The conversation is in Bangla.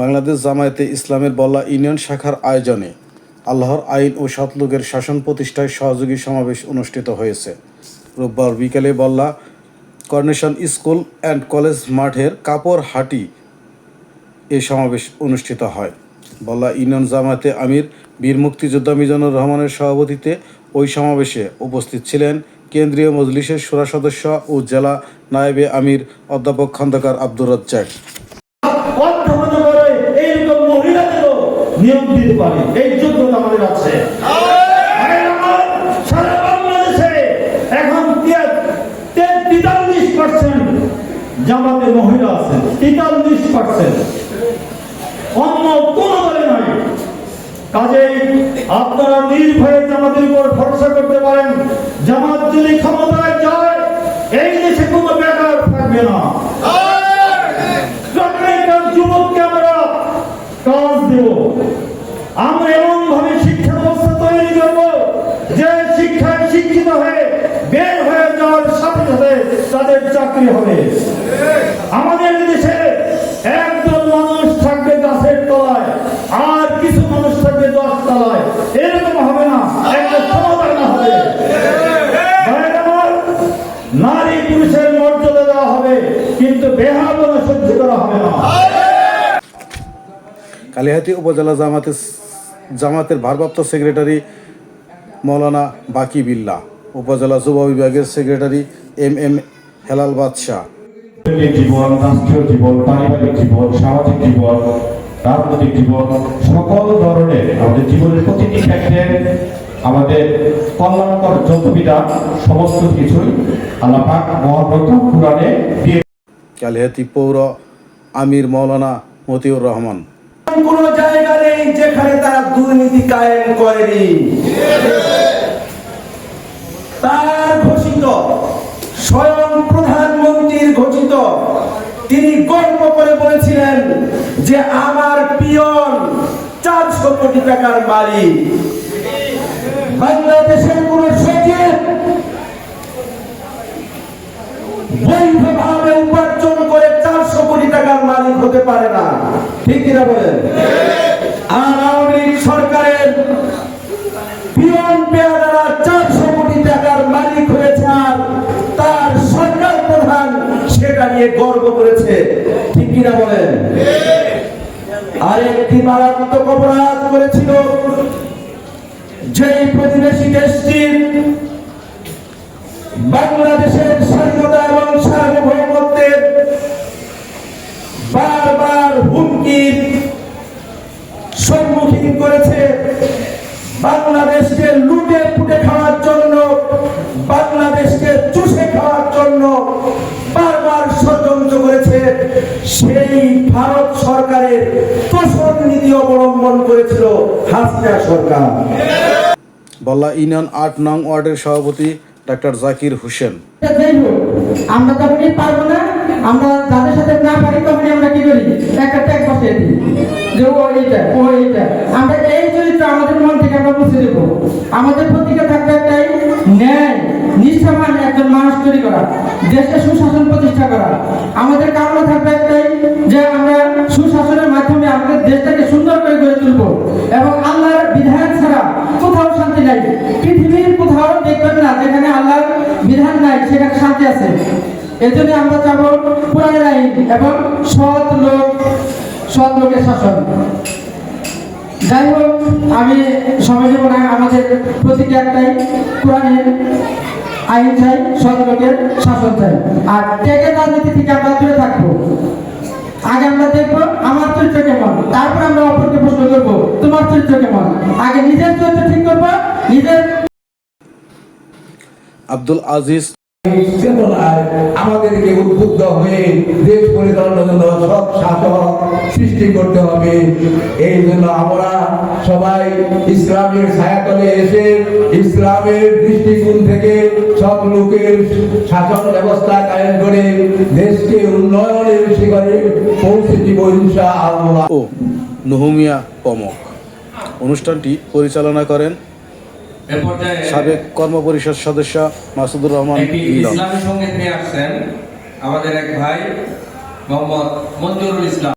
বাংলাদেশ জামায়াতে ইসলামের বল্লা ইউনিয়ন শাখার আয়োজনে আল্লাহর আইন ও সৎলোকের শাসন প্রতিষ্ঠায় সহযোগী সমাবেশ অনুষ্ঠিত হয়েছে। রোববার বিকেলে বল্লা কর্নেশন স্কুল অ্যান্ড কলেজ মাঠের কাপড় হাটি এই সমাবেশ অনুষ্ঠিত হয়। বল্লা ইউনিয়ন জামায়াতে আমির, বীর মুক্তিযোদ্ধা মিজানুর রহমানের সভাপতিতে ওই সমাবেশে উপস্থিত ছিলেন কেন্দ্রীয় মজলিসের সুরা সদস্য ও জেলা নায়েবে আমির অধ্যাপক খন্দকার আব্দুর রাজ্জাক। জামাতে মহিলা আছে তেতাল্লিশ পার্সেন্ট অন্য কোন দলে নাই কাজেই আপনারা নির্ভয়ে জামাতের উপর ভরসা করতে পারেন। জামাত যদি ক্ষমতায় যায়, এই দেশে কোনো বেকার থাকবে না। আমরা এমন ভাবে যে শিক্ষিত হয়ে চাকরি হবে। আমাদের দেশে কালিহাতি উপজেলা জামাতে জামাতের ভারপ্রাপ্ত সেক্রেটারি মৌলানা বাকি বিল্লা উপজেলা যুব বিভাগের সেক্রেটারি এম এম হেলাল বাদশাহ। জীবন রাষ্ট্রীয় জীবন পারিবারিক জীবন সামাজিক জীবন রাজনৈতিক জীবন সকল ধরনের আমাদের জীবনের প্রতিটি ক্ষেত্রে আমাদের কল্যাণকর সমস্ত কিছুই আল্লাহ পাক পুরাণে দিয়ে কালিহাতি পৌর আমির মৌলানা মতিউর রহমান। কোন জায়গা নেই যেখানে তারা দুর্নীতি কায়েম করেনি। তার ঘোষিত, স্বয়ং প্রধানমন্ত্রীর ঘোষিত, তিনি করে বলেছিলেন যে আমার পিয়ন চারশো কোটি টাকার বাংলাদেশের কোন বৈধভাবে উপার্জন করে চারশো কোটি টাকার মালিক হতে পারে না। ঠিক কিনা বলেন? আওয়ামী লীগ সরকারের পিয়ন পেয়াদারা চারশো কোটি টাকার মালিক হয়েছে আর তার সরকার প্রধান সেটা নিয়ে গর্ব করেছে। ঠিক কিনা বলেন? আরেকটি মারাত্মক অপরাধ করেছিল যেই প্রতিবেশী দেশটির বাংলাদেশের সম্মুখীন করেছে। বাংলাদেশকে লুটে পুটে খাওয়ার জন্য বাংলাদেশকে চুষে খাওয়ার জন্য বারবার ষড়যন্ত্র করেছে। সেই ভারত সরকারের তোষণ নীতি অবলম্বন করেছিল হাসিনা সরকার। বল্লা ইউনিয়ন আট নং ওয়ার্ডের সভাপতি ডাক্তার জাকির হোসেন। আমরা তখনই পারব না। আমরা যাদের সাথে না পারি তখনই আমরা কি করি? একটা ট্যাগ বসিয়ে দিই। যে ও এইটা ও এইটা আমরা এই চরিত্র আমাদের মন থেকে আমরা মুছে দেবো আমাদের প্রতিজ্ঞা থাকবে একটাই, ন্যায়, নিষ্ঠাবান একজন মানুষ তৈরি করা দেশে সুশাসন প্রতিষ্ঠা করা। আমাদের কামনা থাকবে একটাই, যে আমরা সুশাসনের মাধ্যমে আমাদের দেশটাকে সুন্দর করে গড়ে তুলবো এবং আল্লাহর বিধান ছাড়া কোথাও শান্তি নাই। পৃথিবীর কোথাও দেখবেন না যেখানে আল্লাহর বিধান নাই, সেখানে শান্তি আছে। এজন্য আমরা চাবো কোরআনের আইন এবং সৎ লোক লোকের শাসন। যাই হোক আমি সময় দেব না আমাদের প্রতিজ্ঞা একটাই, কোরআনের আইন চাই সৎ শাসন চাই। আর টেকের রাজনীতি থেকে আমরা দূরে থাকব। আগে আমরা দেখব আমার চরিত্র কেমন, তারপর আমরা অপরকে প্রশ্ন করব, তোমার চরিত্র কেমন? আগে নিজের চরিত্র ঠিক করব, নিজের আব্দুল আজিজ আমাদেরকে উদ্বুদ্ধ হয়ে দেশ পরিচালনার জন্য সব শাসক সৃষ্টি করতে হবে। এই জন্য আমরা সবাই ইসলামের এসে ইসলামের দৃষ্টিকোণ থেকে সব লোকের শাসন ব্যবস্থা কায়েম করে দেশকে উন্নয়নের শিখরে পৌঁছে দিব ইনশা আল্লাহ ও নুহুমিয়া প্রমুখ অনুষ্ঠানটি পরিচালনা করেন সাবেক কর্মপরিষদ সদস্য মাসুদুর রহমান ইসলামের সঙ্গে নিয়ে আসছেন আমাদের এক ভাই মোহাম্মদ মঞ্জুরুল ইসলাম।